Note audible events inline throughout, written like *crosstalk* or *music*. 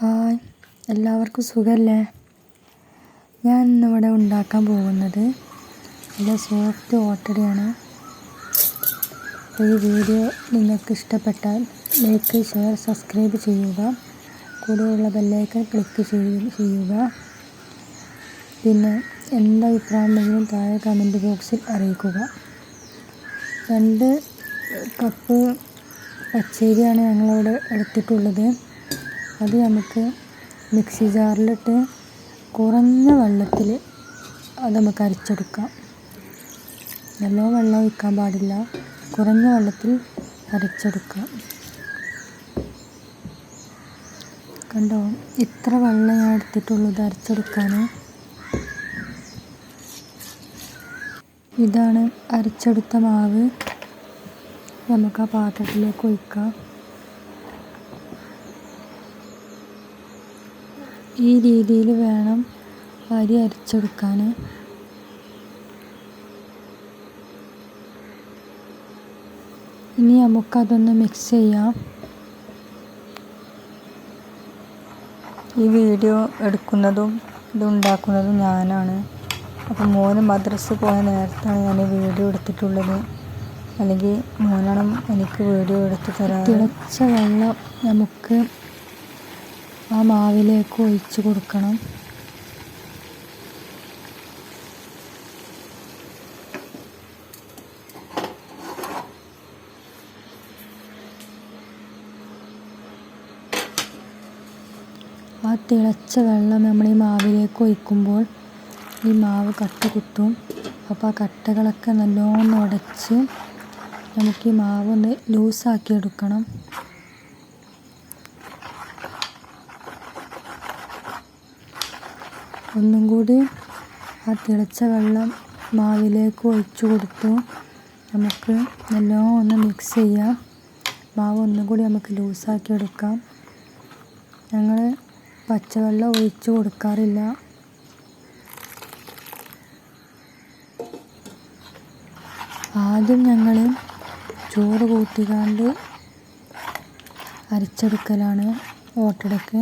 Hi. എല്ലാവർക്കും സുഖമല്ലേ ഞാൻ ഇന്നിവിടെ ഉണ്ടാക്കാൻ പോകുന്നത് നല്ല സോഫ്റ്റ് ഓട്ടടയാണ് ഈ വീഡിയോ നിങ്ങൾക്ക് ഇഷ്ടപ്പെട്ടാൽ ലൈക്ക് ഷെയർ സബ്സ്ക്രൈബ് ചെയ്യുക. കൂടെയുള്ള ബെല്ലൈക്കൺ ക്ലിക്ക് ചെയ്യുക പിന്നെ എന്ത് അഭിപ്രായമുണ്ടെങ്കിലും താഴെ കമന്റ് ബോക്സിൽ അറിയിക്കുക. രണ്ട് കപ്പ് പച്ചരിയാണ് ഞങ്ങളവിടെ എടുത്തിട്ടുള്ളത്. അത് നമുക്ക് മിക്സി ജാറിലിട്ട് കുറഞ്ഞ വെള്ളത്തിൽ അത് നമുക്ക് അരച്ചെടുക്കാം. നല്ല വെള്ളം ഒഴിക്കാൻ പാടില്ല. കുറഞ്ഞ വെള്ളത്തിൽ അരച്ചെടുക്കാം. കണ്ടോ? ഇത്ര വെള്ളം ഞാൻ എടുത്തിട്ടുള്ളൂ ഇത് അരച്ചെടുക്കാൻ. ഇതാണ് അരച്ചെടുത്ത മാവ്. നമുക്ക് ആ പാത്രത്തിലേക്ക് ഒഴിക്കാം. ഈ രീതിയിൽ വേണം അരി അരച്ചെടുക്കാൻ. ഇനി നമുക്കതൊന്ന് മിക്സ് ചെയ്യാം. ഈ വീഡിയോ എടുക്കുന്നതും ഇത് ഉണ്ടാക്കുന്നതും ഞാനാണ്. അപ്പോൾ മോന് മദ്രസ് പോയ നേരത്താണ് ഞാൻ ഈ വീഡിയോ എടുത്തിട്ടുള്ളത്. അല്ലെങ്കിൽ മോനാണ് എനിക്ക് വീഡിയോ എടുത്ത് തരാം തിളച്ച വെള്ളം നമുക്ക് ആ മാവിലേക്ക് ഒഴിച്ച് കൊടുക്കണം. ആ തിളച്ച വെള്ളം നമ്മൾ ഈ മാവിലേക്ക് ഒഴിക്കുമ്പോൾ ഈ മാവ് കട്ട കുത്തും. അപ്പോൾ ആ കട്ടകളൊക്കെ നല്ലോണം ഉടച്ച് നമുക്ക് ഈ മാവ് ഒന്ന് ലൂസാക്കി എടുക്കണം. ഒന്നും കൂടി ആ തിളച്ച വെള്ളം മാവിലേക്ക് ഒഴിച്ചു കൊടുത്തു. നമുക്ക് നല്ലോണം ഒന്ന് മിക്സ് ചെയ്യാം. മാവ് ഒന്നും കൂടി നമുക്ക് ലൂസാക്കി എടുക്കാം. ഞങ്ങൾ പച്ചവെള്ളം ഒഴിച്ചു കൊടുക്കാറില്ല. ആദ്യം ഞങ്ങൾ ചോറ് കൂട്ടിക്കാണ്ട് അരച്ചെടുക്കലാണ് ഓട്ടടക്ക്.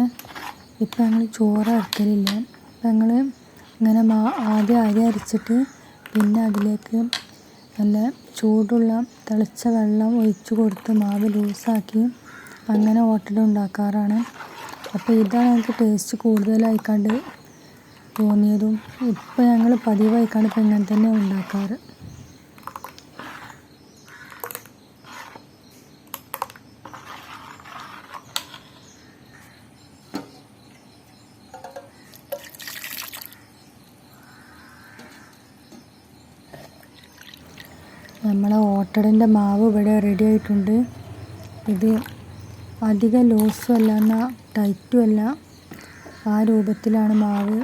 ഇപ്പം ഞങ്ങൾ ചോറ് അരക്കലില്ല. ഞങ്ങൾ ഇങ്ങനെ ആദ്യം അരി അരച്ചിട്ട് പിന്നെ അതിലേക്ക് നല്ല ചൂടുള്ള തിളച്ച വെള്ളം ഒഴിച്ച് കൊടുത്ത് മാവ് ലൂസാക്കി അങ്ങനെ ഓട്ടട ഉണ്ടാക്കാറാണ്. അപ്പോൾ ഇതാണ് എനിക്ക് ടേസ്റ്റ് കൂടുതലായിക്കാണ്ട് തോന്നിയതും. ഇപ്പം ഞങ്ങൾ പതിവായിക്കാണ്ട് ഇപ്പം ഇങ്ങനെ തന്നെ ഉണ്ടാക്കാറ്. നമ്മളെ ഓട്ടടന്റെ മാവ് ഇവിടെ റെഡി ആയിട്ടുണ്ട്. ഇത് അധികം ലൂസും അല്ല എന്നാൽ ടൈറ്റും അല്ല. ആ രൂപത്തിലാണ് മാവ്.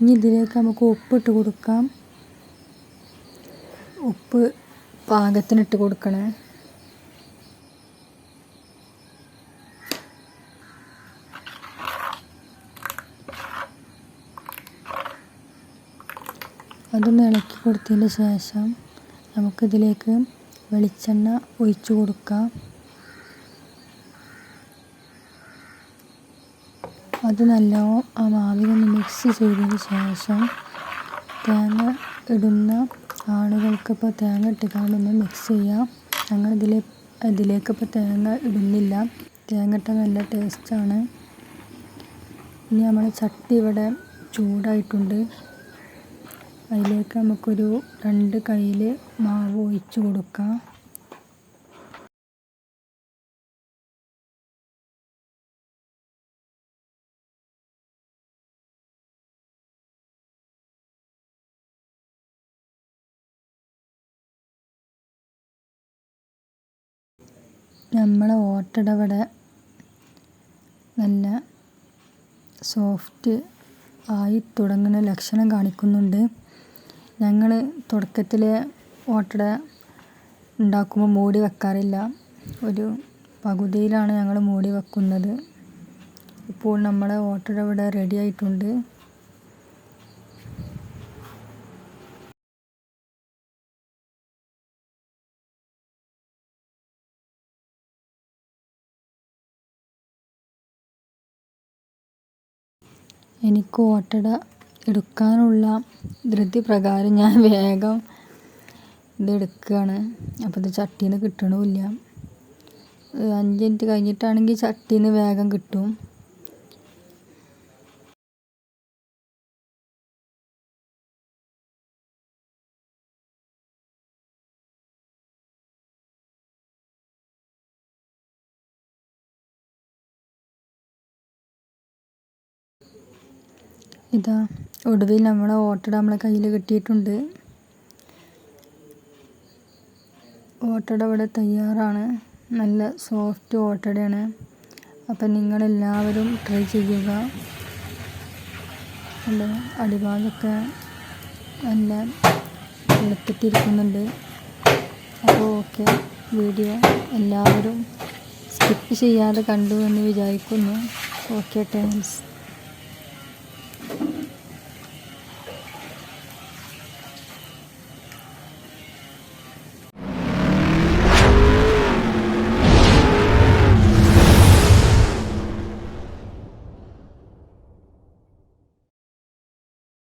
ഇനി ഇതിലേക്ക് നമുക്ക് ഉപ്പിട്ട് കൊടുക്കാം. ഉപ്പ് പാകത്തിനിട്ട് കൊടുക്കണേ. അതൊന്ന് ഇളക്കി കൊടുത്തതിന് ശേഷം നമുക്കിതിലേക്ക് വെളിച്ചെണ്ണ ഒഴിച്ചു കൊടുക്കാം. അത് നല്ലോണം ആ മാവിലൊന്ന് മിക്സ് ചെയ്തതിന് ശേഷം തേങ്ങ ഇടുന്ന ആളുകൾക്ക് ഇപ്പോൾ തേങ്ങ ഇട്ടുകൊണ്ടൊന്ന് മിക്സ് ചെയ്യാം ഞങ്ങൾ ഇതിൽ ഇതിലേക്ക് ഇപ്പോൾ തേങ്ങ ഇടുന്നില്ല. തേങ്ങ ഇട്ട നല്ല ടേസ്റ്റാണ് ഇനി നമ്മൾ ചട്ടി ഇവിടെ ചൂടായിട്ടുണ്ട്. അതിലേക്ക് നമുക്കൊരു രണ്ട് കയ്യിൽ മാവ് ഒഴിച്ച് കൊടുക്കാം. നമ്മളെ ഓട്ടട ഇവിടെ നല്ല സോഫ്റ്റ് ആയി തുടങ്ങുന്ന ലക്ഷണം കാണിക്കുന്നുണ്ട്. ഞങ്ങൾ തുടക്കത്തിൽ ഓട്ടട ഉണ്ടാക്കുമ്പോൾ മൂടി വെക്കാറില്ല. ഒരു പകുതിയിലാണ് ഞങ്ങൾ മൂടി വെക്കുന്നത്. ഇപ്പോൾ നമ്മുടെ ഓട്ടട ഇവിടെ റെഡി ആയിട്ടുണ്ട്. എനിക്ക് ഓട്ടട എടുക്കാനുള്ള ധൃതി പ്രകാരം ഞാൻ *laughs* വേഗം ഇത് എടുക്കുകയാണ്. അപ്പോൾ ഇത് ചട്ടിയിൽ നിന്ന് കിട്ടണമില്ല അഞ്ച് മിനിറ്റ് കഴിഞ്ഞിട്ടാണെങ്കിൽ ചട്ടിയിൽ നിന്ന് വേഗം കിട്ടും. ഇതാ. ഒടുവിൽ നമ്മളെ ഓട്ടട നമ്മളെ കയ്യിൽ കിട്ടിയിട്ടുണ്ട്. ഓട്ടട ഇവിടെ തയ്യാറാണ്. നല്ല സോഫ്റ്റ് ഓട്ടടയാണ്. അപ്പം നിങ്ങളെല്ലാവരും ട്രൈ ചെയ്യുക. നല്ല അടിഭാഗമൊക്കെ നല്ല വെളുത്തിട്ടിരിക്കുന്നുണ്ട് അപ്പോൾ ഓക്കെ വീഡിയോ എല്ലാവരും സ്കിപ്പ് ചെയ്യാതെ കണ്ടു എന്ന് വിചാരിക്കുന്നു. Okay thanks